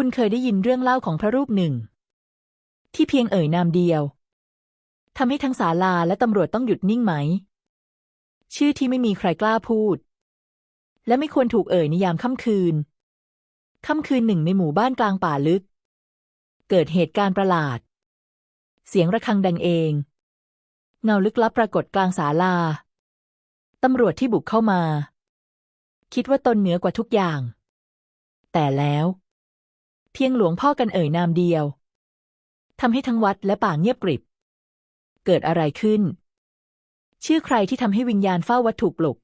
คุณเคยได้ยินเรื่องเล่าของพระรูปหนึ่ง ที่เพียงเอ่ยนามเดียวทำให้ทั้งศาลาและตำรวจต้องหยุดนิ่งไหม ชื่อที่ไม่มีใครกล้าพูด และไม่ควรถูกเอ่ยในยามค่ำคืน ค่ำคืนหนึ่งในหมู่บ้านกลางป่าลึก เกิดเหตุการณ์ประหลาด เสียงระฆังดังเอง เงาลึกลับปรากฏกลางศาลา ตำรวจที่บุกเข้ามา คิดว่าตนเหนือกว่าทุกอย่าง แต่แล้ว พียงหลวงพ่อกันเอ่ยนามเดียวทำให้ทั้งวัดและป่าเงียบกริบ เกิดอะไรขึ้น ชื่อใครที่ทำให้วิญญาณเฝ้าวัตถุปลุก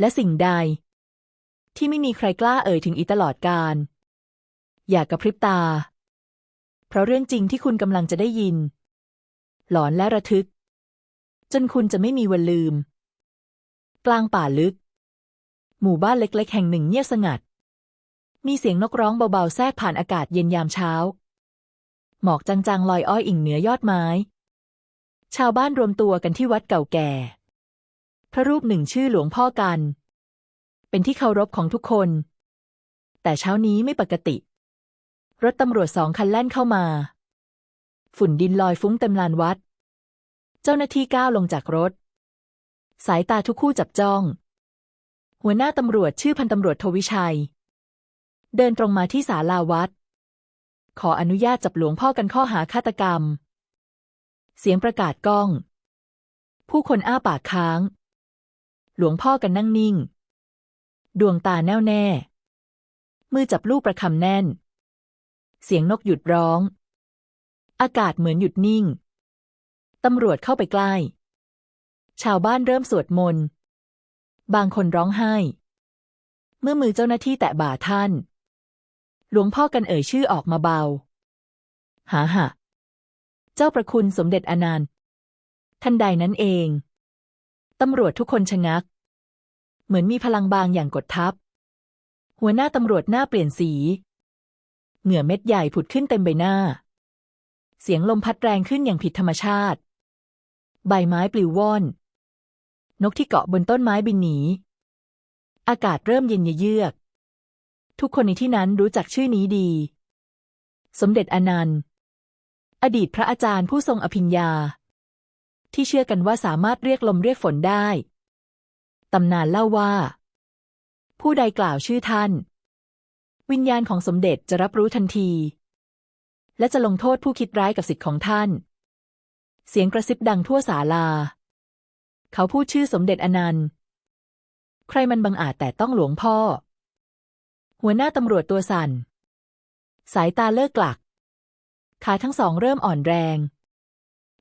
และสิ่งใด ที่ไม่มีใครกล้าเอ่ยถึงอีตลอดการ อย่ากกระพริบตา เพราะเรื่องจริงที่คุณกำลังจะได้ยิน หลอนและระทึก จนคุณจะไม่มีวันลืม กลางป่าลึก หมู่บ้านเล็ก ๆ แห่งหนึ่งเงียบสงัด มีเสียงนกร้องเบาๆแทรกผ่านอากาศเย็นยามเช้า หมอกจางๆลอยอ้อยอิ่งเหนือยอดไม้ ชาวบ้านรวมตัวกันที่วัดเก่าแก่ พระรูปหนึ่งชื่อหลวงพ่อกัน เป็นที่เคารพของทุกคน แต่เช้านี้ไม่ปกติ รถตำรวจสองคันแล่นเข้ามา ฝุ่นดินลอยฟุ้งเต็มลานวัด เจ้าหน้าที่ก้าวลงจากรถ สายตาทุกคู่จับจ้อง หัวหน้าตำรวจชื่อพันตำรวจโทวิชัย เดินตรงมาที่ศาลาวัด ขออนุญาตจับหลวงพ่อกันข้อหาฆาตกรรม เสียงประกาศก้อง ผู้คนอ้าปากค้าง หลวงพ่อกันนั่งนิ่ง ดวงตาแน่วแน่ มือจับลูกประคำแน่น เสียงนกหยุดร้อง อากาศเหมือนหยุดนิ่ง ตำรวจเข้าไปใกล้ ชาวบ้านเริ่มสวดมนต์ บางคนร้องไห้เมื่อมือเจ้าหน้าที่แตะบ่าท่าน หลวงพ่อกันเอ่ยชื่อออกมาเบา หาหะ เจ้าประคุณสมเด็จอนันต์ทันใดนั้นเอง ตำรวจทุกคนชะงัก เหมือนมีพลังบางอย่างกดทับ หัวหน้าตำรวจหน้าเปลี่ยนสี เหงื่อเม็ดใหญ่ผุดขึ้นเต็มใบหน้า เสียงลมพัดแรงขึ้นอย่างผิดธรรมชาติ ใบไม้ปลิวว่อน นกที่เกาะบนต้นไม้บินหนี อากาศเริ่มเย็นเยือก ทุกคนในที่นั้นรู้จักชื่อนี้ดี สมเด็จอนันต์ อดีตพระอาจารย์ผู้ทรงอภิญญา ที่เชื่อกันว่าสามารถเรียกลมเรียกฝนได้ ตำนานเล่าว่า ผู้ใดกล่าวชื่อท่าน วิญญาณของสมเด็จจะรับรู้ทันที และจะลงโทษผู้คิดร้ายกับสิทธิ์ของท่าน เสียงกระซิบดังทั่วศาลา เขาพูดชื่อสมเด็จอนันต์ ใครมันบังอาจแต่ต้องหลวงพ่อ หัวหน้าตำรวจตัวสั่น สายตาเลิกกลัก ขาทั้งสองเริ่มอ่อนแรง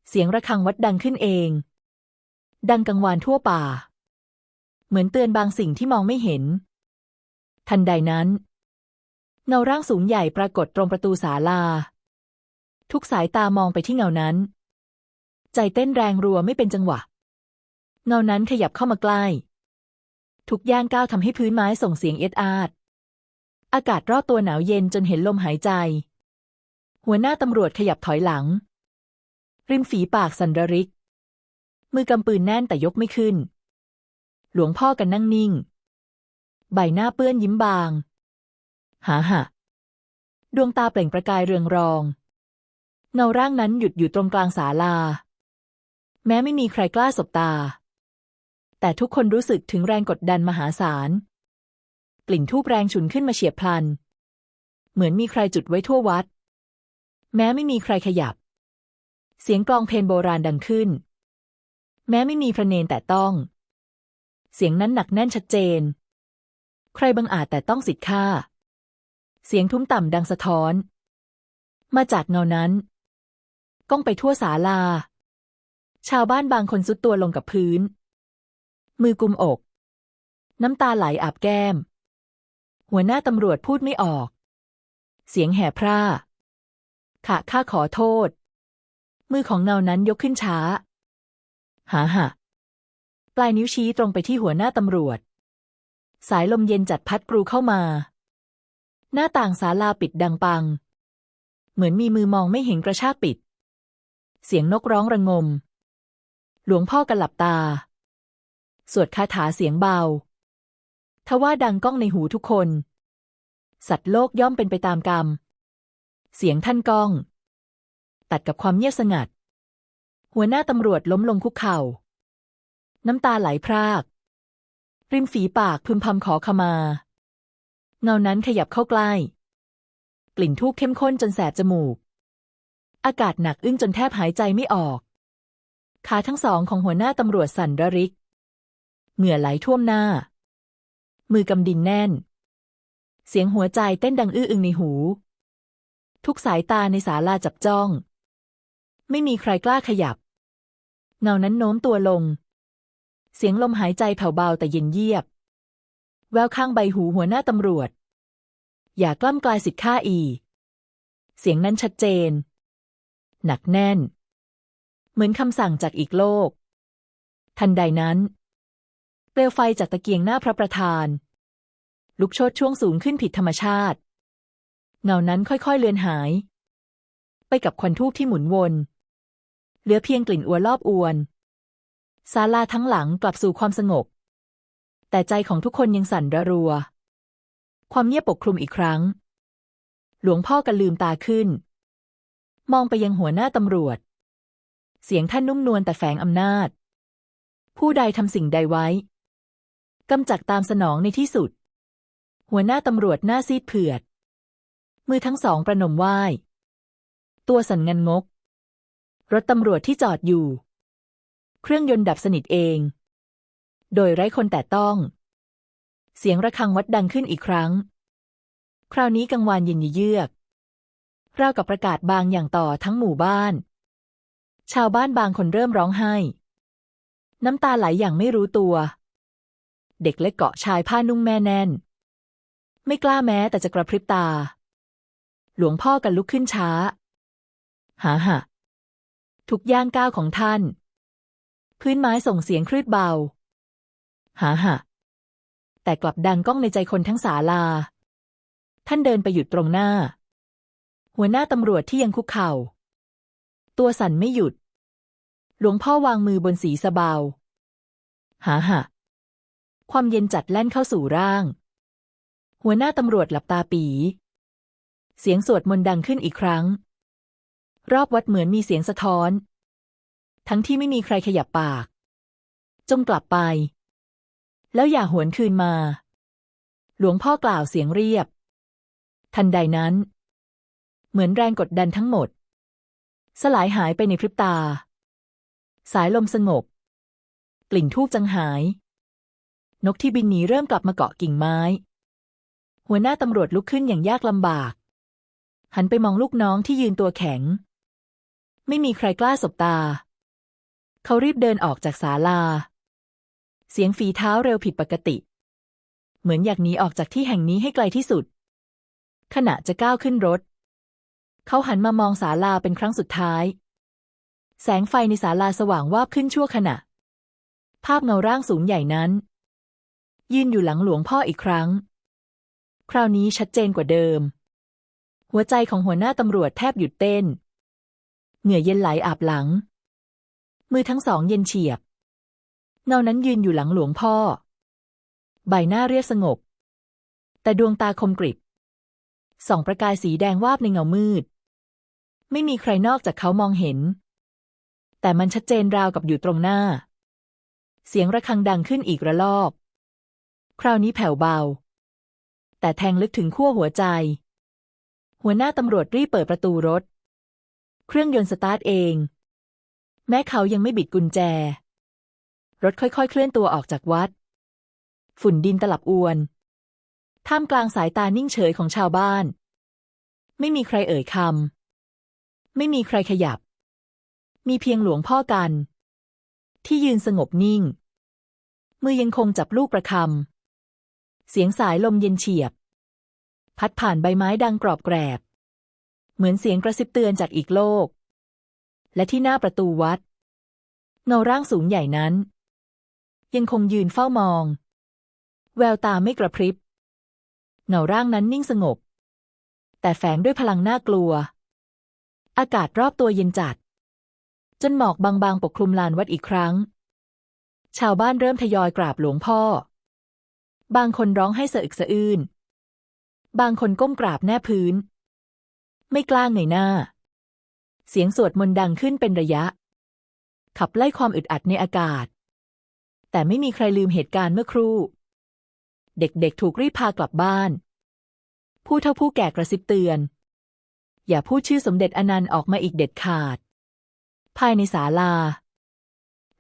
เสียงระฆังวัดดังขึ้นเอง ดังกังวานทั่วป่า เหมือนเตือนบางสิ่งที่มองไม่เห็น ทันใดนั้นเงาร่างสูงใหญ่ปรากฏตรงประตูศาลา ทุกสายตามองไปที่เงานั้น ใจเต้นแรงรัวไม่เป็นจังหวะ เงานั้นขยับเข้ามาใกล้ ทุกย่างก้าวทำให้พื้นไม้ส่งเสียงเอ็ดอาด อากาศรอบตัวหนาวเย็นจนเห็นลมหายใจ หัวหน้าตำรวจขยับถอยหลัง ริมฝีปากสันระริก มือกำปืนแน่นแต่ยกไม่ขึ้น หลวงพ่อกันนั่งนิ่ง ใบหน้าเปื้อนยิ้มบาง หาหะดวงตาเปล่งประกายเรืองรอง เงาร่างนั้นหยุดอยู่ตรงกลางศาลา แม้ไม่มีใครกล้าสบตา แต่ทุกคนรู้สึกถึงแรงกดดันมหาศาล กลิ่นทูบแรงฉุนขึ้นมาเฉียบพลัน เหมือนมีใครจุดไว้ทั่ววัด แม้ไม่มีใครขยับ เสียงกลองเพลงโบราณดังขึ้น แม้ไม่มีพระเนนแต่ต้อง เสียงนั้นหนักแน่นชัดเจน ใครบังอาจแต่ต้องสิทธิ์ค่าเสียงทุ้มต่ำดังสะท้อน มาจากเงานั้น ก้องไปทั่วศาลา ชาวบ้านบางคนสุดตัวลงกับพื้น มือกุมอก น้ำตาไหลอาบแก้ม หัวหน้าตำรวจพูดไม่ออก เสียงแห่พร่าข้าข้าขอโทษ มือของเงานั้นยกขึ้นช้า หาหะปลายนิ้วชี้ตรงไปที่หัวหน้าตำรวจ สายลมเย็นจัดพัดกรูเข้ามา หน้าต่างศาลาปิดดังปัง เหมือนมีมือมองไม่เห็นกระชากปิด เสียงนกร้องระงม หลวงพ่อกันหลับตา สวดคาถาเสียงเบา ทว่าดังก้องในหูทุกคน สัตว์โลกย่อมเป็นไปตามกรรม เสียงท่านก้อง ตัดกับความเงียบสงัด หัวหน้าตำรวจล้มลงคุกเข่า น้ำตาไหลพราก ริมฝีปากพึมพำขอขมา เงานั้นขยับเข้าใกล้ กลิ่นทูบเข้มข้นจนแสบจมูก อากาศหนักอึ้งจนแทบหายใจไม่ออก ขาทั้งสองของหัวหน้าตำรวจสั่นระริก เหงื่อไหลท่วมหน้า มือกำดินแน่น เสียงหัวใจเต้นดังอื้ออึงในหู ทุกสายตาในศาลาจับจ้อง ไม่มีใครกล้าขยับ เงานั้นโน้มตัวลง เสียงลมหายใจแผ่วเบาแต่เย็นเยียบ แววข้างใบหูหัวหน้าตำรวจ อย่ากล้ำกลายสิทธิ์ข้าอี เสียงนั้นชัดเจน หนักแน่น เหมือนคำสั่งจากอีกโลก ทันใดนั้น เปลวไฟจากตะเกียงหน้าพระประธาน ลุกโชดช่วงสูงขึ้นผิดธรรมชาติ เงานั้นค่อยๆเลือนหาย ไปกับควันทูบที่หมุนวน เหลือเพียงกลิ่นอัวรอบอวนศาลาทั้งหลังกลับสู่ความสงบ แต่ใจของทุกคนยังสั่นระรัว ความเงียบปกคลุมอีกครั้ง หลวงพ่อกันลืมตาขึ้น มองไปยังหัวหน้าตำรวจ เสียงท่านนุ่มนวลแต่แฝงอำนาจ ผู้ใดทำสิ่งใดไว้ กำจัดตามสนองในที่สุด หัวหน้าตำรวจหน้าซีดเผือด มือทั้งสองประนมไหว้ ตัวสั่นงันงก รถตำรวจที่จอดอยู่ เครื่องยนต์ดับสนิทเอง โดยไร้คนแต่ต้อง เสียงระฆังวัดดังขึ้นอีกครั้ง คราวนี้กังวานเย็นเยือกราวกับประกาศบางอย่างต่อทั้งหมู่บ้าน ชาวบ้านบางคนเริ่มร้องไห้ น้ำตาไหลอย่างไม่รู้ตัว เด็กเล็กเกาะชายผ้านุ่งแม่แน่น ไม่กล้าแม้แต่จะกระพริบตา หลวงพ่อกันลุกขึ้นช้า หาหะทุกย่างก้าวของท่าน พื้นไม้ส่งเสียงครืดเบา หาหะแต่กลับดังก้องในใจคนทั้งศาลา ท่านเดินไปหยุดตรงหน้า หัวหน้าตำรวจที่ยังคุกเข่า ตัวสั่นไม่หยุด หลวงพ่อวางมือบนศีรษะเบาหาหะ ความเย็นจัดแล่นเข้าสู่ร่าง หัวหน้าตำรวจหลับตาปี เสียงสวดมนต์ดังขึ้นอีกครั้ง รอบวัดเหมือนมีเสียงสะท้อน ทั้งที่ไม่มีใครขยับปาก จงกลับไป แล้วอย่าหวนคืนมา หลวงพ่อกล่าวเสียงเรียบ ทันใดนั้น เหมือนแรงกดดันทั้งหมด สลายหายไปในพริบตา สายลมสงบ กลิ่นทูบจางหาย นกที่บินหนีเริ่มกลับมาเกาะกิ่งไม้ หัวหน้าตำรวจลุกขึ้นอย่างยากลำบาก หันไปมองลูกน้องที่ยืนตัวแข็ง ไม่มีใครกล้าสบตา เขารีบเดินออกจากศาลา เสียงฝีเท้าเร็วผิดปกติ เหมือนอยากหนีออกจากที่แห่งนี้ให้ไกลที่สุด ขณะจะก้าวขึ้นรถ เขาหันมามองศาลาเป็นครั้งสุดท้าย แสงไฟในศาลาสว่างวาบขึ้นชั่วขณะ ภาพเงาร่างสูงใหญ่นั้น ยืนอยู่หลังหลวงพ่ออีกครั้ง คราวนี้ชัดเจนกว่าเดิม หัวใจของหัวหน้าตำรวจแทบหยุดเต้น เหงื่อเย็นไหลอาบหลัง มือทั้งสองเย็นเฉียบ เงานั้นยืนอยู่หลังหลวงพ่อ ใบหน้าเรียบสงบ แต่ดวงตาคมกริบส่องประกายสีแดงวาบในเงามืด ไม่มีใครนอกจากเขามองเห็น แต่มันชัดเจนราวกับอยู่ตรงหน้า เสียงระฆังดังขึ้นอีกระลอก คราวนี้แผ่วเบา แต่แทงลึกถึงขั้วหัวใจ หัวหน้าตำรวจรีบเปิดประตูรถ เครื่องยนต์สตาร์ทเอง แม้เขายังไม่บิดกุญแจ รถค่อยๆ เคลื่อนตัวออกจากวัด ฝุ่นดินตลับอวน ท่ามกลางสายตานิ่งเฉยของชาวบ้าน ไม่มีใครเอ่ยคำ ไม่มีใครขยับ มีเพียงหลวงพ่อกัน ที่ยืนสงบนิ่งมือยังคงจับลูกประคำ เสียงสายลมเย็นเฉียบ พัดผ่านใบไม้ดังกรอบแกรบ เหมือนเสียงกระซิบเตือนจากอีกโลก และที่หน้าประตูวัด เงาร่างสูงใหญ่นั้น ยังคงยืนเฝ้ามอง แววตาไม่กระพริบ เงาร่างนั้นนิ่งสงบ แต่แฝงด้วยพลังน่ากลัว อากาศรอบตัวเย็นจัด จนหมอกบางๆปกคลุมลานวัดอีกครั้ง ชาวบ้านเริ่มทยอยกราบหลวงพ่อ บางคนร้องให้สะอึกสะอื้น บางคนก้มกราบแนบพื้น ไม่กล้าเงยหน้า เสียงสวดมนต์ดังขึ้นเป็นระยะ ขับไล่ความอึดอัดในอากาศ แต่ไม่มีใครลืมเหตุการณ์เมื่อครู่ เด็กๆถูกรีบพากลับบ้าน ผู้เฒ่าผู้แก่กระซิบเตือน อย่าพูดชื่อสมเด็จอนันต์ออกมาอีกเด็ดขาด ภายในศาลา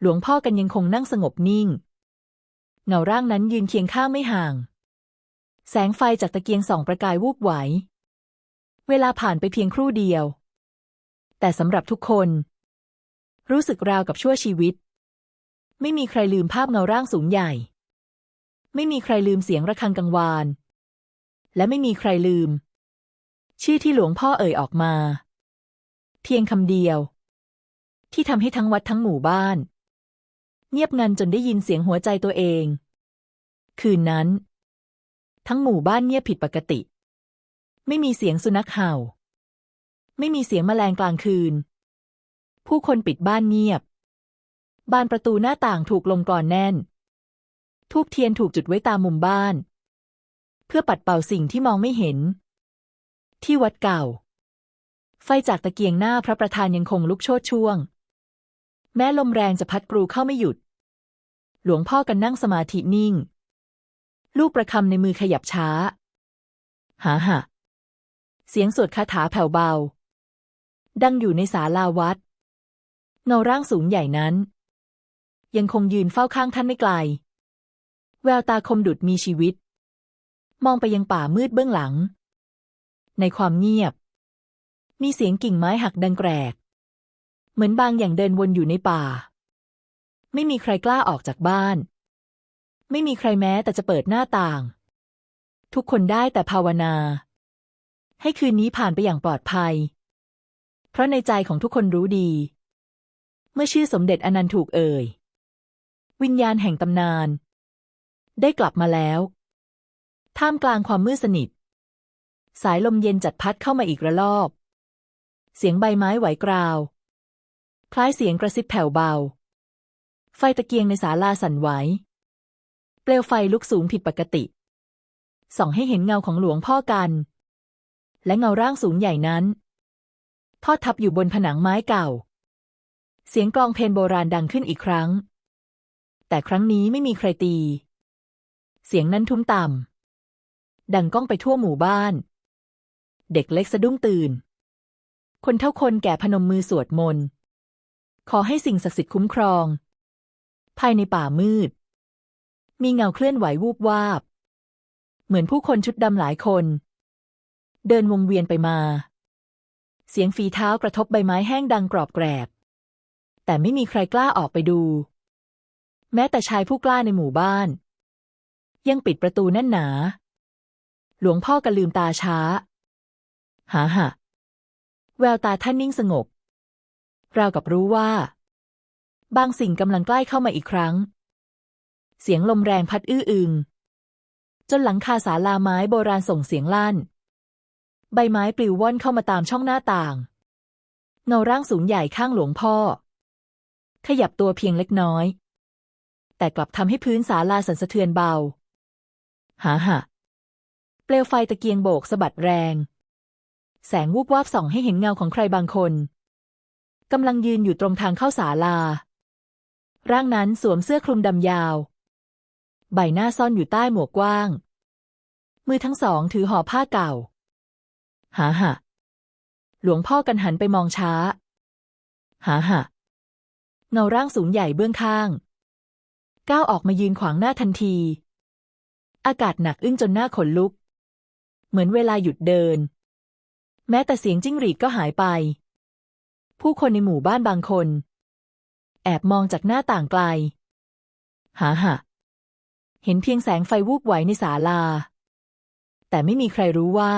หลวงพ่อกันยังคงนั่งสงบนิ่ง เงาร่างนั้นยืนเคียงข้างไม่ห่าง แสงไฟจากตะเกียงส่องประกายวูบไหว เวลาผ่านไปเพียงครู่เดียว แต่สำหรับทุกคน รู้สึกราวกับชั่วชีวิต ไม่มีใครลืมภาพเงาร่างสูงใหญ่ ไม่มีใครลืมเสียงระฆังกังวาน และไม่มีใครลืม ชื่อที่หลวงพ่อเอ่ยออกมา เพียงคำเดียว ที่ทำให้ทั้งวัดทั้งหมู่บ้าน เงียบงันจนได้ยินเสียงหัวใจตัวเอง คืนนั้น ทั้งหมู่บ้านเงียบผิดปกติ ไม่มีเสียงสุนัขเห่า ไม่มีเสียงแมลงกลางคืน ผู้คนปิดบ้านเงียบ บานประตูหน้าต่างถูกลงกลอนแน่น ทูบเทียนถูกจุดไว้ตามมุมบ้าน เพื่อปัดเป่าสิ่งที่มองไม่เห็น ที่วัดเก่า ไฟจากตะเกียงหน้าพระประธานยังคงลุกโชดช่วง แม้ลมแรงจะพัดกรูเข้าไม่หยุด หลวงพ่อกันนั่งสมาธินิ่ง ลูกประคำในมือขยับช้า หาหะเสียงสวดคาถาแผ่วเบา ดังอยู่ในศาลาวัด เงาร่างสูงใหญ่นั้น ยังคงยืนเฝ้าข้างท่านไม่ไกล แววตาคมดุดมีชีวิต มองไปยังป่ามืดเบื้องหลัง ในความเงียบ มีเสียงกิ่งไม้หักดังแกรก เหมือนบางอย่างเดินวนอยู่ในป่า ไม่มีใครกล้าออกจากบ้าน ไม่มีใครแม้แต่จะเปิดหน้าต่าง ทุกคนได้แต่ภาวนา ให้คืนนี้ผ่านไปอย่างปลอดภัย เพราะในใจของทุกคนรู้ดี เมื่อชื่อสมเด็จอนันต์ถูกเอ่ย วิญญาณแห่งตำนาน ได้กลับมาแล้ว ท่ามกลางความมืดสนิท สายลมเย็นจัดพัดเข้ามาอีกระลอกเสียงใบไม้ไหวกราว คล้ายเสียงกระซิบแผ่วเบา ไฟตะเกียงในศาลาสั่นไหว เปลวไฟลุกสูงผิดปกติ ส่องให้เห็นเงาของหลวงพ่อกัน และเงาร่างสูงใหญ่นั้นทอดทับอยู่บนผนังไม้เก่า เสียงกลองเพลงโบราณดังขึ้นอีกครั้ง แต่ครั้งนี้ไม่มีใครตี เสียงนั้นทุ้มต่ำ ดังก้องไปทั่วหมู่บ้าน เด็กเล็กสะดุ้งตื่น คนเท่าคนแก่พนมมือสวดมนต์ ขอให้สิ่งศักดิ์สิทธิ์คุ้มครอง ภายในป่ามืด มีเงาเคลื่อนไหววูบวาบ เหมือนผู้คนชุดดำหลายคน เดินวงเวียนไปมา เสียงฝีเท้ากระทบใบไม้แห้งดังกรอบแกรบ แต่ไม่มีใครกล้าออกไปดู แม้แต่ชายผู้กล้าในหมู่บ้าน ยังปิดประตูแน่นหนา หลวงพ่อก็ลืมตาช้า หาหะแววตาท่านนิ่งสงบ ราวกับรู้ว่า บางสิ่งกำลังใกล้เข้ามาอีกครั้ง เสียงลมแรงพัดอื้ออึง จนหลังคาศาลาไม้โบราณส่งเสียงลั่น ใบไม้ปลิวว่อนเข้ามาตามช่องหน้าต่าง เงาร่างสูงใหญ่ข้างหลวงพ่อ ขยับตัวเพียงเล็กน้อย แต่กลับทำให้พื้นศาลาสั่นสะเทือนเบาหาหะเปลวไฟตะเกียงโบกสะบัดแรง แสงวูบวาบส่องให้เห็นเงาของใครบางคน กำลังยืนอยู่ตรงทางเข้าศาลา ร่างนั้นสวมเสื้อคลุมดำยาว ใบหน้าซ่อนอยู่ใต้หมวกกว้าง มือทั้งสองถือห่อผ้าเก่า หาหะหลวงพ่อกันหันไปมองช้า หาหะเงาร่างสูงใหญ่เบื้องข้าง ก้าวออกมายืนขวางหน้าทันที อากาศหนักอึ้งจนหน้าขนลุก เหมือนเวลาหยุดเดิน แม้แต่เสียงจิ้งหรีดก็หายไป ผู้คนในหมู่บ้านบางคน แอบมองจากหน้าต่างไกล หาหะ เห็นเพียงแสงไฟวูบไหวในศาลา แต่ไม่มีใครรู้ว่า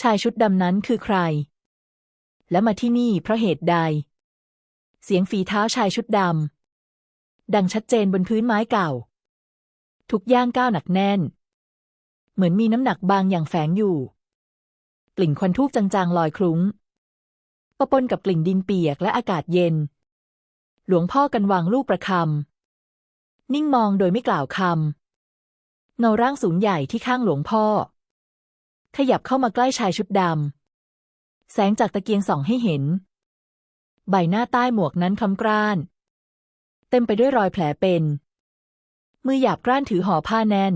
ชายชุดดำนั้นคือใคร และมาที่นี่เพราะเหตุใด เสียงฝีเท้าชายชุดดำดังชัดเจนบนพื้นไม้เก่า ทุกย่างก้าวหนักแน่น เหมือนมีน้ำหนักบางอย่างแฝงอยู่กลิ่นควันทูบจางๆ ลอยคลุ้ง ปะปนกับกลิ่นดินเปียกและอากาศเย็น หลวงพ่อกันวางลูกประคำนิ่งมองโดยไม่กล่าวคำเงาร่างสูงใหญ่ที่ข้างหลวงพ่อ ขยับเข้ามาใกล้ชายชุดดำแสงจากตะเกียงส่องให้เห็น ใบหน้าใต้หมวกนั้นคล้ำกร้าน เต็มไปด้วยรอยแผลเป็น มือหยาบกร้านถือห่อผ้าแน่น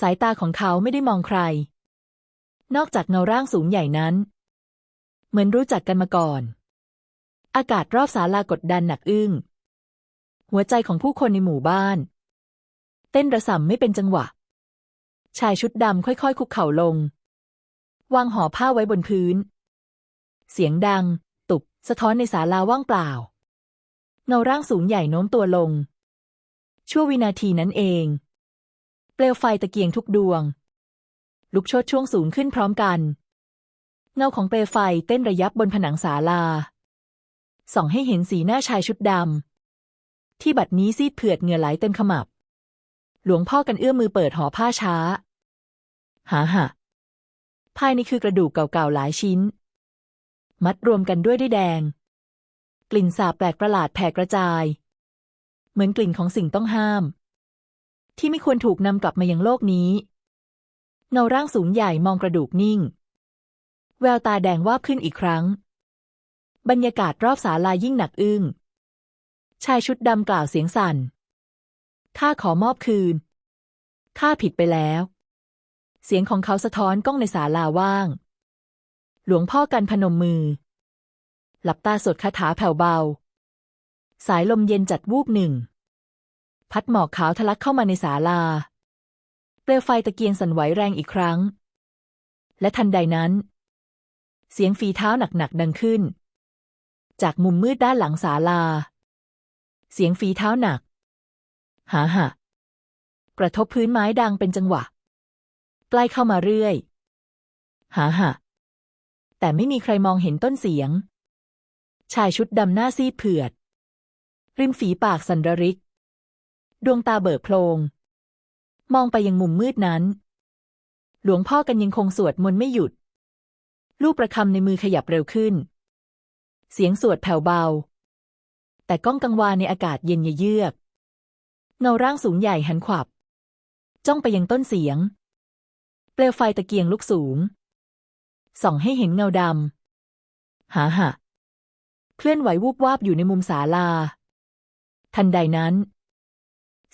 สายตาของเขาไม่ได้มองใครนอกจากเงาร่างสูงใหญ่นั้น เหมือนรู้จักกันมาก่อน อากาศรอบศาลากดดันหนักอึ้ง หัวใจของผู้คนในหมู่บ้าน เต้นระส่ำไม่เป็นจังหวะ ชายชุดดำค่อยๆ คุกเข่าลง วางห่อผ้าไว้บนพื้น เสียงดัง ตุบสะท้อนในศาลาว่างเปล่า เงาร่างสูงใหญ่โน้มตัวลง ชั่ววินาทีนั้นเอง เปลวไฟตะเกียงทุกดวง ลุกโชดช่วงสูงขึ้นพร้อมกัน เงาของเปลไฟเต้นระยับบนผนังศาลา ส่องให้เห็นสีหน้าชายชุดดำ ที่บัดนี้ซีดเผือดเหงื่อไหลเต็มขมับ หลวงพ่อกันเอื้อมมือเปิดห่อผ้าช้า หาหะภายในคือกระดูกเก่าๆหลายชิ้น มัดรวมกันด้วยได้แดง กลิ่นสาบแปลกประหลาดแผ่กระจาย เหมือนกลิ่นของสิ่งต้องห้าม ที่ไม่ควรถูกนำกลับมายังโลกนี้ เงาร่างสูงใหญ่มองกระดูกนิ่ง แววตาแดงวาบขึ้นอีกครั้ง บรรยากาศรอบศาลายิ่งหนักอึ้ง ชายชุดดำกล่าวเสียงสั่น ข้าขอมอบคืน ข้าผิดไปแล้ว เสียงของเขาสะท้อนก้องในศาลาว่าง หลวงพ่อกันพนมมือ หลับตาสดคาถาแผ่วเบา สายลมเย็นจัดวูบหนึ่ง พัดหมอกขาวทะลักเข้ามาในศาลา เปลวไฟตะเกียงสั่นไหวแรงอีกครั้งและทันใดนั้น เสียงฝีเท้าหนักๆดังขึ้น จากมุมมืดด้านหลังศาลา เสียงฝีเท้าหนัก หาหะกระทบพื้นไม้ดังเป็นจังหวะ ใกล้เข้ามาเรื่อย หาหะแต่ไม่มีใครมองเห็นต้นเสียง ชายชุดดำหน้าซีดเผือด ริมฝีปากสันรริก ดวงตาเบิกโพลง มองไปยังมุมมืดนั้น หลวงพ่อกันยังคงสวดมนต์ไม่หยุด ลูกประคำในมือขยับเร็วขึ้น เสียงสวดแผ่วเบา แต่ก้องกังวานในอากาศเย็นเยือก เงาร่างสูงใหญ่หันขวับ จ้องไปยังต้นเสียง เปลวไฟตะเกียงลุกสูง ส่องให้เห็นเงาดำหาหะเคลื่อนไหววูบวาบอยู่ในมุมศาลา ทันใดนั้น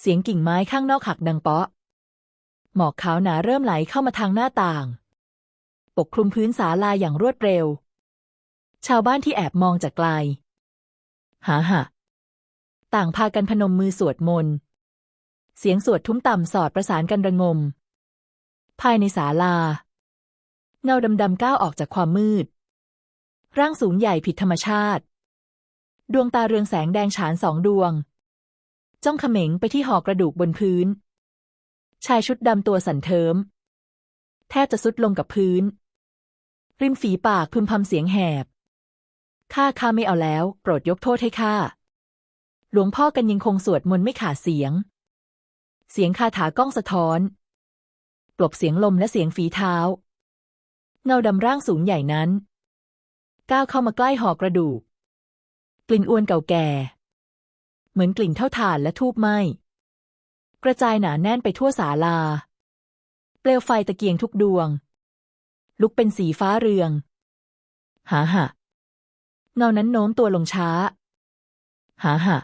เสียงกิ่งไม้ข้างนอกหักดังเปาะ หมอกขาวหนาเริ่มไหลเข้ามาทางหน้าต่าง ปกคลุมพื้นศาลาอย่างรวดเร็ว ชาวบ้านที่แอบมองจากไกล หาหะ ต่างพากันพนมมือสวดมนต์ เสียงสวดทุ้มต่ำสอดประสานกันระงม ภายในศาลา เงาดำๆก้าวออกจากความมืด ร่างสูงใหญ่ผิดธรรมชาติ ดวงตาเรืองแสงแดงฉานสองดวง จ้องเขม็งไปที่หอกระดูกบนพื้น ชายชุดดำตัวสั่นเทิมแทบจะสุดลงกับพื้น ริมฝีปากพึมพำเสียงแหบ ข้าข้าไม่เอาแล้ว โปรดยกโทษให้ข้า หลวงพ่อกันยังคงสวดมนต์ไม่ขาดเสียง เสียงคาถาก้องสะท้อน กลบเสียงลมและเสียงฝีเท้า เงาดำร่างสูงใหญ่นั้น ก้าวเข้ามาใกล้หอกระดูก กลิ่นอวนเก่าแก่ เหมือนกลิ่นเท่าถ่านและทูบไหม้กระจายหนาแน่นไปทั่วศาลา เปลวไฟตะเกียงทุกดวง ลุกเป็นสีฟ้าเรือง หาหะเงานั้นโน้มตัวลงช้า หาหะ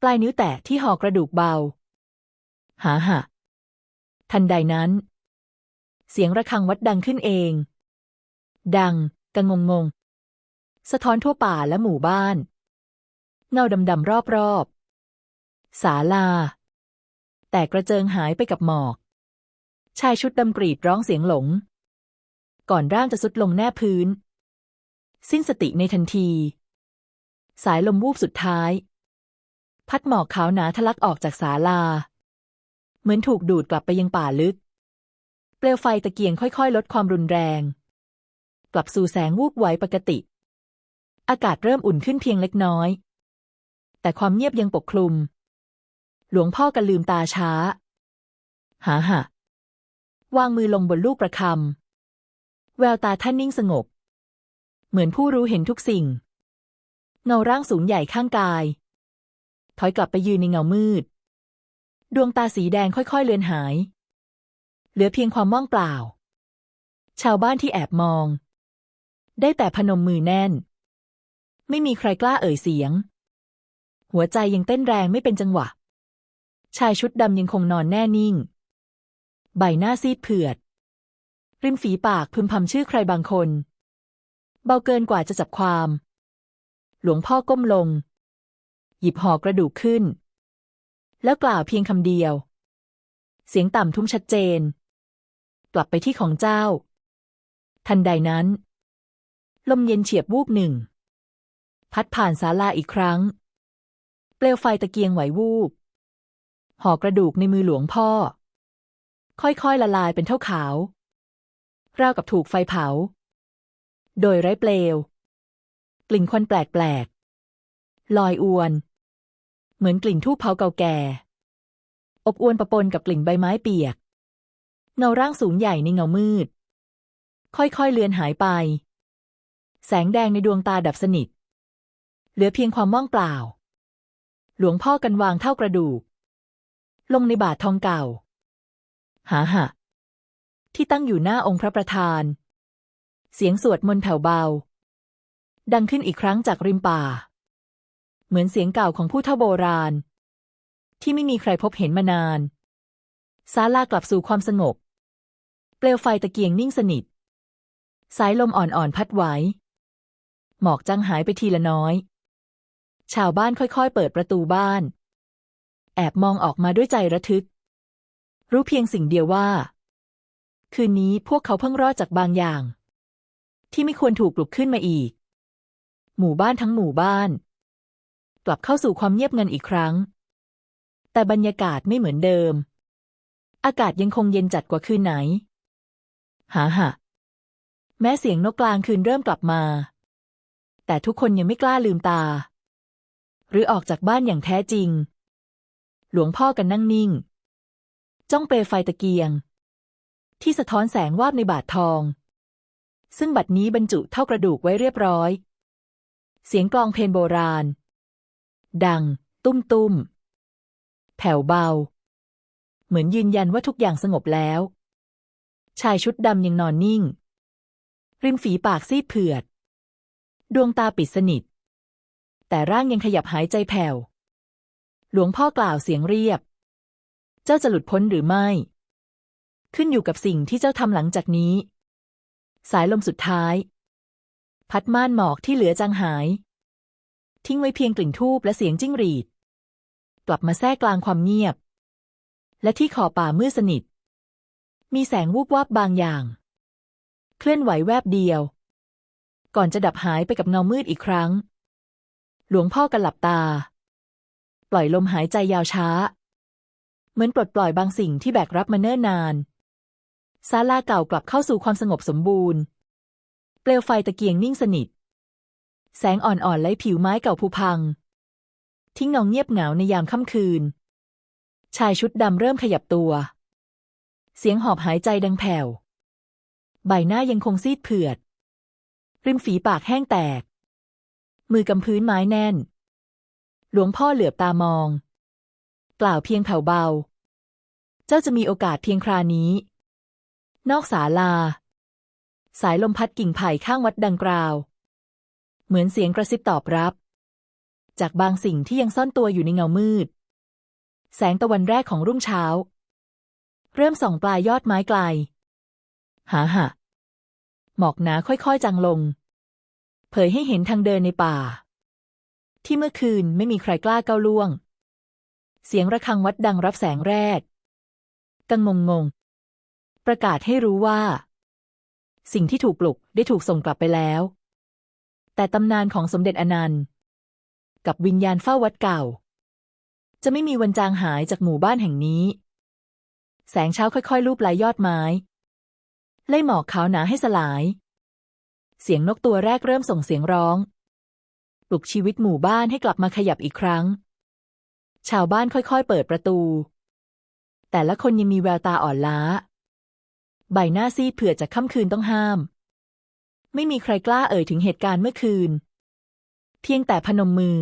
ปลายนิ้วแตะที่ห่อกระดูกเบา หาหะทันใดนั้น เสียงระฆังวัดดังขึ้นเอง ดังกะงงงๆสะท้อนทั่วป่าและหมู่บ้าน เงาดำๆรอบๆ ศาลา แต่กระเจิงหายไปกับหมอก ชายชุดดำกรีดร้องเสียงหลง ก่อนร่างจะสุดลงแนบพื้น สิ้นสติในทันที สายลมวูบสุดท้าย พัดหมอกขาวหนาทะลักออกจากศาลา เหมือนถูกดูดกลับไปยังป่าลึก เปลวไฟตะเกียงค่อยๆ ลดความรุนแรง กลับสู่แสงวูบไหวปกติ อากาศเริ่มอุ่นขึ้นเพียงเล็กน้อย แต่ความเงียบยังปกคลุม หลวงพ่อกันลืมตาช้าหาหะวางมือลงบนลูกประคำ แววตาท่านนิ่งสงบ เหมือนผู้รู้เห็นทุกสิ่ง เงาร่างสูงใหญ่ข้างกาย ถอยกลับไปยืนในเงามืด ดวงตาสีแดงค่อยๆเลือนหาย เหลือเพียงความว่างเปล่า ชาวบ้านที่แอบมอง ได้แต่พนมมือแน่น ไม่มีใครกล้าเอ่ยเสียง หัวใจยังเต้นแรงไม่เป็นจังหวะ ชายชุดดำยังคงนอนแน่นิ่ง ใบหน้าซีดเผือด ริมฝีปากพึมพำชื่อใครบางคน เบาเกินกว่าจะจับความ หลวงพ่อก้มลง หยิบห่อกระดูกขึ้น แล้วกล่าวเพียงคำเดียว เสียงต่ำทุ้มชัดเจน กลับไปที่ของเจ้า ทันใดนั้น ลมเย็นเฉียบวูบหนึ่ง พัดผ่านศาลาอีกครั้ง เปลวไฟตะเกียงไหววูบห่อกระดูกในมือหลวงพ่อ ค่อยๆละลายเป็นเท่าขาว ราวกับถูกไฟเผา โดยไร้เปลว กลิ่นควันแปลกๆ ลอยอวน เหมือนกลิ่นทูบเผาเก่าแก่ อบอวนปะปนกับกลิ่นใบไม้เปียก เงาร่างสูงใหญ่ในเงามืด ค่อยๆเลือนหายไป แสงแดงในดวงตาดับสนิท เหลือเพียงความว่างเปล่า หลวงพ่อกันวางเท่ากระดูก ลงในบาททองเก่า หาหะ ที่ตั้งอยู่หน้าองค์พระประธาน เสียงสวดมนต์แผ่วเบา ดังขึ้นอีกครั้งจากริมป่า เหมือนเสียงเก่าของผู้เฒ่าโบราณ ที่ไม่มีใครพบเห็นมานานศาลากลับสู่ความสงบ เปลวไฟตะเกียงนิ่งสนิท สายลมอ่อนๆพัดไหว หมอกจางหายไปทีละน้อย ชาวบ้านค่อยๆ เปิดประตูบ้าน แอบมองออกมาด้วยใจระทึก รู้เพียงสิ่งเดียวว่า คืนนี้พวกเขาเพิ่งรอดจากบางอย่าง ที่ไม่ควรถูกปลุกขึ้นมาอีก หมู่บ้านทั้งหมู่บ้าน กลับเข้าสู่ความเงียบงันอีกครั้ง แต่บรรยากาศไม่เหมือนเดิม อากาศยังคงเย็นจัดกว่าคืนไหนหาหะแม้เสียงนกกลางคืนเริ่มกลับมา แต่ทุกคนยังไม่กล้าลืมตา หรือออกจากบ้านอย่างแท้จริง หลวงพ่อกันนั่งนิ่ง จ้องเปลวไฟตะเกียง ที่สะท้อนแสงวาบในบาททอง ซึ่งบัดนี้บรรจุเท่ากระดูกไว้เรียบร้อย เสียงกลองเพลงโบราณ ดัง ตุ้มตุ้มแผ่วเบา เหมือนยืนยันว่าทุกอย่างสงบแล้ว ชายชุดดำยังนอนนิ่ง ริมฝีปากซีดเผือด ดวงตาปิดสนิท แต่ร่างยังขยับหายใจแผ่ว หลวงพ่อกล่าวเสียงเรียบ เจ้าจะหลุดพ้นหรือไม่ ขึ้นอยู่กับสิ่งที่เจ้าทำหลังจากนี้ สายลมสุดท้าย พัดม่านหมอกที่เหลือจางหาย ทิ้งไว้เพียงกลิ่นทูบและเสียงจิ้งหรีด กลับมาแทรกกลางความเงียบ และที่ขอบป่ามืดสนิท มีแสงวูบวาบบางอย่าง เคลื่อนไหวแวบเดียว ก่อนจะดับหายไปกับเงามืดอีกครั้ง หลวงพ่อกันหลับตา ปล่อยลมหายใจยาวช้า เหมือนปลดปล่อยบางสิ่งที่แบกรับมาเนิ่นนาน ศาลาเก่ากลับเข้าสู่ความสงบสมบูรณ์ เปลวไฟตะเกียงนิ่งสนิท แสงอ่อนๆไล่ผิวไม้เก่าผุพัง ทิ้งเงาเงียบเหงาในยามค่ำคืน ชายชุดดำเริ่มขยับตัว เสียงหอบหายใจดังแผ่ว ใบหน้ายังคงซีดเผือด ริมฝีปากแห้งแตก มือกำพื้นไม้แน่น หลวงพ่อเหลือบตามอง กล่าวเพียงแผ่วเบา เจ้าจะมีโอกาสเพียงครานี้ นอกศาลา สายลมพัดกิ่งไผ่ข้างวัดดังกราว เหมือนเสียงกระซิบตอบรับ จากบางสิ่งที่ยังซ่อนตัวอยู่ในเงามืด แสงตะวันแรกของรุ่งเช้า เริ่มส่องปลายยอดไม้ไกล หาหะหมอกหนาค่อยๆจางลง เผยให้เห็นทางเดินในป่า ที่เมื่อคืนไม่มีใครกล้าก้าวล่วง เสียงระฆังวัดดังรับแสงแรกกังงงง ประกาศให้รู้ว่า สิ่งที่ถูกปลุกได้ถูกส่งกลับไปแล้ว แต่ตำนานของสมเด็จอนันต์ กับวิญญาณเฝ้าวัดเก่า จะไม่มีวันจางหายจากหมู่บ้านแห่งนี้ แสงเช้าค่อยๆ ลูบไหลยอดไม้ ไล่หมอกขาวหนาให้สลาย เสียงนกตัวแรกเริ่มส่งเสียงร้อง ปลุกชีวิตหมู่บ้านให้กลับมาขยับอีกครั้ง ชาวบ้านค่อยๆ เปิดประตู แต่ละคนยังมีแววตาอ่อนล้า ใบหน้าซีดเผื่อจากค่ำคืนต้องห้าม ไม่มีใครกล้าเอ่ยถึงเหตุการณ์เมื่อคืน เพียงแต่พนมมือ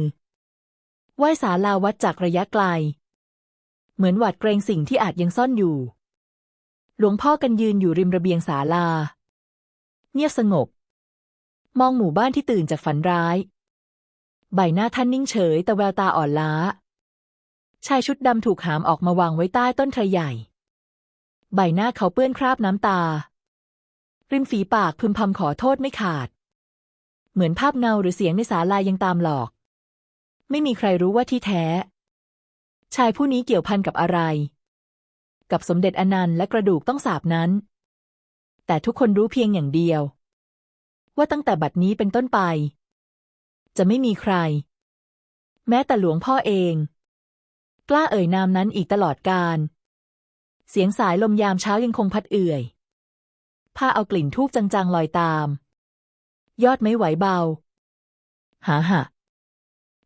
ไหว้สาลาวัดจากระยะไกล เหมือนหวาดเกรงสิ่งที่อาจยังซ่อนอยู่ หลวงพ่อกันยืนอยู่ริมระเบียงศาลา เงียบสงบ มองหมู่บ้านที่ตื่นจากฝันร้าย ใบหน้าท่านนิ่งเฉยแต่แววตาอ่อนล้าชายชุดดำถูกหามออกมาวางไว้ใต้ต้นไทรใหญ่ ใบหน้าเขาเปื้อนคราบน้ำตา ริมฝีปากพึมพำขอโทษไม่ขาด เหมือนภาพเงาหรือเสียงในศาลายังตามหลอก ไม่มีใครรู้ว่าที่แท้ ชายผู้นี้เกี่ยวพันกับอะไร กับสมเด็จอนันต์และกระดูกต้องสาบนั้น แต่ทุกคนรู้เพียงอย่างเดียว ว่าตั้งแต่บัดนี้เป็นต้นไป จะไม่มีใคร แม้แต่หลวงพ่อเอง กล้าเอ่ยนามนั้นอีกตลอดการ เสียงสายลมยามเช้ายังคงพัดเอื่อย ผ้าเอากลิ่นทูบจางๆลอยตาม ยอดไม่ไหวเบา หาหะ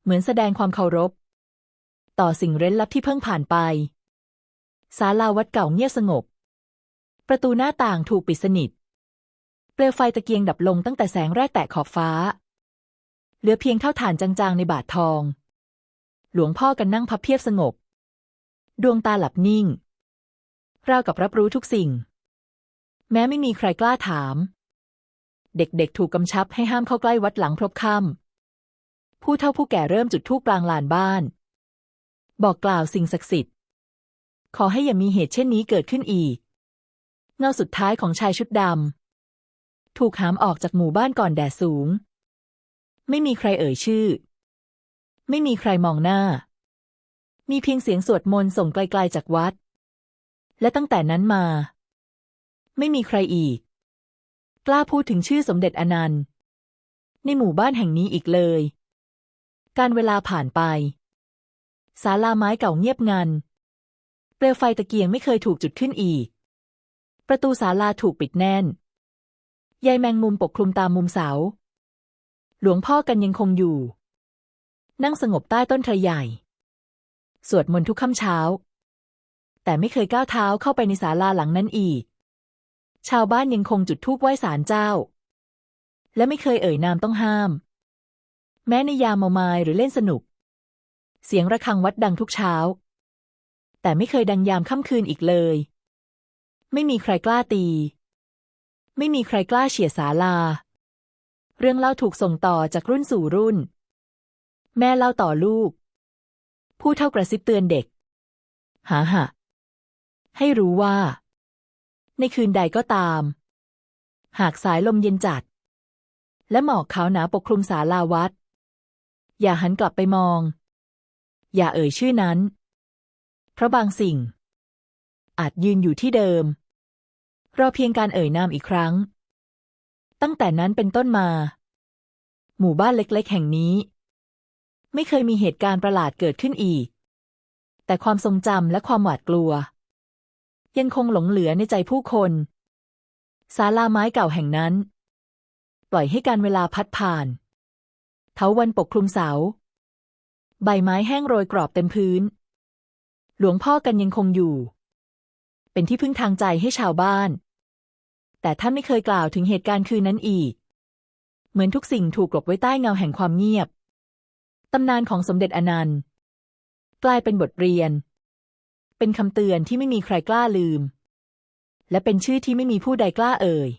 เหมือนแสดงความเคารพ ต่อสิ่งเร้นลับที่เพิ่งผ่านไป ศาลาวัดเก่าเงียบสงบ ประตูหน้าต่างถูกปิดสนิท เปลวไฟตะเกียงดับลงตั้งแต่แสงแรกแตะขอบฟ้า เหลือเพียงเท่าฐานจางๆในบาททอง หลวงพ่อกันนั่งพับเพียบสงบ ดวงตาหลับนิ่ง ราวกับรับรู้ทุกสิ่ง แม้ไม่มีใครกล้าถาม เด็กๆถูกกำชับให้ห้ามเข้าใกล้วัดหลังพรบค่ำผู้เฒ่าผู้แก่เริ่มจุดธูปกลางลานบ้าน บอกกล่าวสิ่งศักดิ์สิทธิ์ ขอให้อย่ามีเหตุเช่นนี้เกิดขึ้นอีก เงาสุดท้ายของชายชุดดำถูกหามออกจากหมู่บ้านก่อนแดดสูง ไม่มีใครเอ่ยชื่อ ไม่มีใครมองหน้ามีเพียงเสียงสวดมนต์ส่งไกลๆจากวัด และตั้งแต่นั้นมา ไม่มีใครอีก กล้าพูดถึงชื่อสมเด็จอนันต์ ในหมู่บ้านแห่งนี้อีกเลย การเวลาผ่านไปศาลาไม้เก่าเงียบงัน เปลวไฟตะเกียงไม่เคยถูกจุดขึ้นอีก ประตูศาลาถูกปิดแน่นใยแมงมุมปกคลุมตามมุมเสา หลวงพ่อกันยังคงอยู่ นั่งสงบใต้ต้นไทรใหญ่ สวดมนต์ทุกค่ำเช้า แต่ไม่เคยก้าวเท้าเข้าไปในศาลาหลังนั้นอีก ชาวบ้านยังคงจุดธูปไหว้ศาลเจ้า และไม่เคยเอ่ยนามต้องห้าม แม้ในยามเมามายหรือเล่นสนุก เสียงระฆังวัดดังทุกเช้า แต่ไม่เคยดังยามค่ำคืนอีกเลย ไม่มีใครกล้าตี ไม่มีใครกล้าเฉียดศาลา เรื่องเล่าถูกส่งต่อจากรุ่นสู่รุ่น แม่เล่าต่อลูก ผู้เท่ากระซิบเตือนเด็ก หาหะ ให้รู้ว่า ในคืนใดก็ตาม หากสายลมเย็นจัด และหมอกขาวหนาปกคลุมศาลาวัด อย่าหันกลับไปมอง อย่าเอ่ยชื่อนั้น เพราะบางสิ่ง อาจยืนอยู่ที่เดิม รอเพียงการเอ่ยนามอีกครั้ง ตั้งแต่นั้นเป็นต้นมา หมู่บ้านเล็กๆ แห่งนี้ ไม่เคยมีเหตุการณ์ประหลาดเกิดขึ้นอีกแต่ความทรงจำและความหวาดกลัว ยังคงหลงเหลือในใจผู้คนศาลาไม้เก่าแห่งนั้น ปล่อยให้การเวลาพัดผ่าน เถาวันปกคลุมเสา ใบไม้แห้งโรยกรอบเต็มพื้น หลวงพ่อกันยังคงอยู่ เป็นที่พึ่งทางใจให้ชาวบ้าน แต่ท่านไม่เคยกล่าวถึงเหตุการณ์คืนนั้นอีก เหมือนทุกสิ่งถูกกลบไว้ใต้เงาแห่งความเงียบ ตำนานของสมเด็จอนันต์ กลายเป็นบทเรียน เป็นคำเตือนที่ไม่มีใครกล้าลืม และเป็นชื่อที่ไม่มีผู้ใดกล้าเอ่ย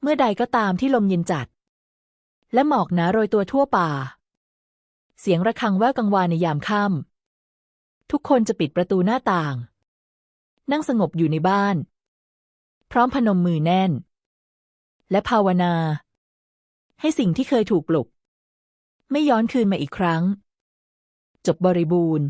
เมื่อใดก็ตามที่ลมเย็นจัด และหมอกหนาโรยตัวทั่วป่า เสียงระฆังแววกังวานในยามค่ำทุกคนจะปิดประตูหน้าต่าง นั่งสงบอยู่ในบ้าน พร้อมพนมมือแน่น และภาวนา ให้สิ่งที่เคยถูกปลุก ไม่ย้อนคืนมาอีกครั้ง จบบริบูรณ์